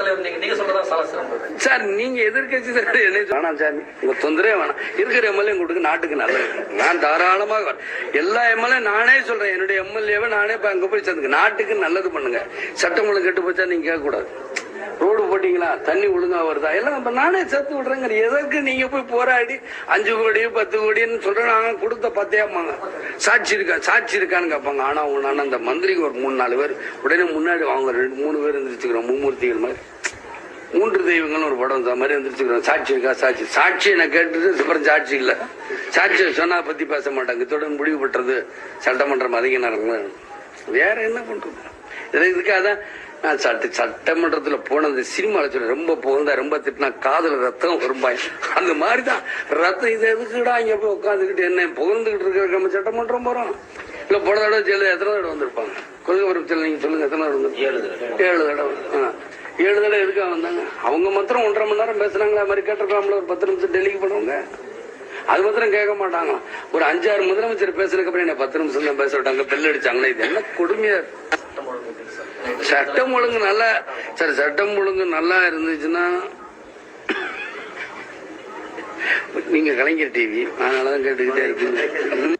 தலைவர் நீங்க நீங்க சொல்றதா சால சிறந்தது சார் நீங்க எதிர்கட்சி சார் என்ன வேணாம் சார் உங்க தொந்தரவே வேணாம். இருக்கிற எம்எல்ஏ கொடுக்க நாட்டுக்கு நல்லது. நான் தாராளமாக எல்லா எம்எல்ஏ நானே சொல்றேன். என்னுடைய எம்எல்ஏவை நானே அங்க போய் சேர்ந்துக்க நாட்டுக்கு நல்லது பண்ணுங்க. சட்டம் ஒழுங்கு கெட்டு போச்சா நீங்க கேட்க கூடாது போட்டீங்களா? தண்ணி ஒழுங்கா வருதா? எல்லாம் நானே சேர்த்து விடுறேங்க. எதற்கு நீங்க போய் போராடி அஞ்சு கோடி பத்து கோடின்னு சொல்றாங்க கொடுத்த பத்தையாமாங்க சாட்சி இருக்கா? சாட்சி இருக்கான்னு கேட்பாங்க ஆனா உங்க நான் அந்த மந்திரிக்கு ஒரு மூணு நாலு பேர் உடனே முன்னாடி அவங்க ரெண்டு மூணு பேர் எந்திரிச்சுக்கிறோம். மும்மூர்த்திகள் மாதிரி. மூன்று தெய்வங்கள்னு ஒரு படம் இந்த மாதிரி எந்திரிச்சுக்கிறோம். சாட்சி இருக்கா? சாட்சி. சாட்சி நான் கேட்டுட்டு அப்புறம் சாட்சி இல்லை. சாட்சி சொன்னா பத்தி பேச மாட்டாங்க. இத்துடன் முடிவு பெற்றது சட்டமன்றம் அதிக வேற என்ன பண்றது? இதுக்காக தான் நான் சட்ட சட்டமன்றத்துல போனது சினிமாவில் சொல்ல ரொம்ப புகழ்ந்தா ரொம்ப திட்டினா காதுல ரத்தம் வரும்பாய் அந்த மாதிரி தான் ரத்தம் இது எதுக்குடா இங்க போய் உட்காந்துக்கிட்டு என்ன புகழ்ந்துகிட்டு இருக்கிற நம்ம சட்டமன்றம் போறோம்? இல்ல போன தடவை ஜெயில எத்தனை தடவை வந்திருப்பாங்க? கொள்கை பரப்பத்தில் நீங்க சொல்லுங்க எத்தனை தடவை வந்து ஏழு தடவை. ஏழு தடவை. ஆ. ஏழு தடவை எதுக்காக வந்தாங்க? அவங்க மாத்திரம் ஒன்றரை மணி நேரம் பேசுனாங்களா? மாதிரி கேட்டிருக்கலாம்ல ஒரு பத்து நிமிஷம் டெல்லிக்கு போனவங்க. அது மாத்திரம் கேட்க மாட்டாங்களாம் ஒரு அஞ்சாறு முதலமைச்சர் பேசுறதுக்கு அப்புறம் என்ன பத்து நிமிஷம் தான் பேச விட்டாங்க? பெல் அடிச்சாங்கன்னா இது என்ன கொடுமையா சட்டம் ஒழுங்கு சட்டம் ஒழுங்கு நல்லா சரி சட்டம் ஒழுங்கு நல்லா இருந்துச்சுன்னா நீங்க கலைஞர் டிவி அதனாலதான் கேட்டுக்கிட்டே இருக்கீங்க.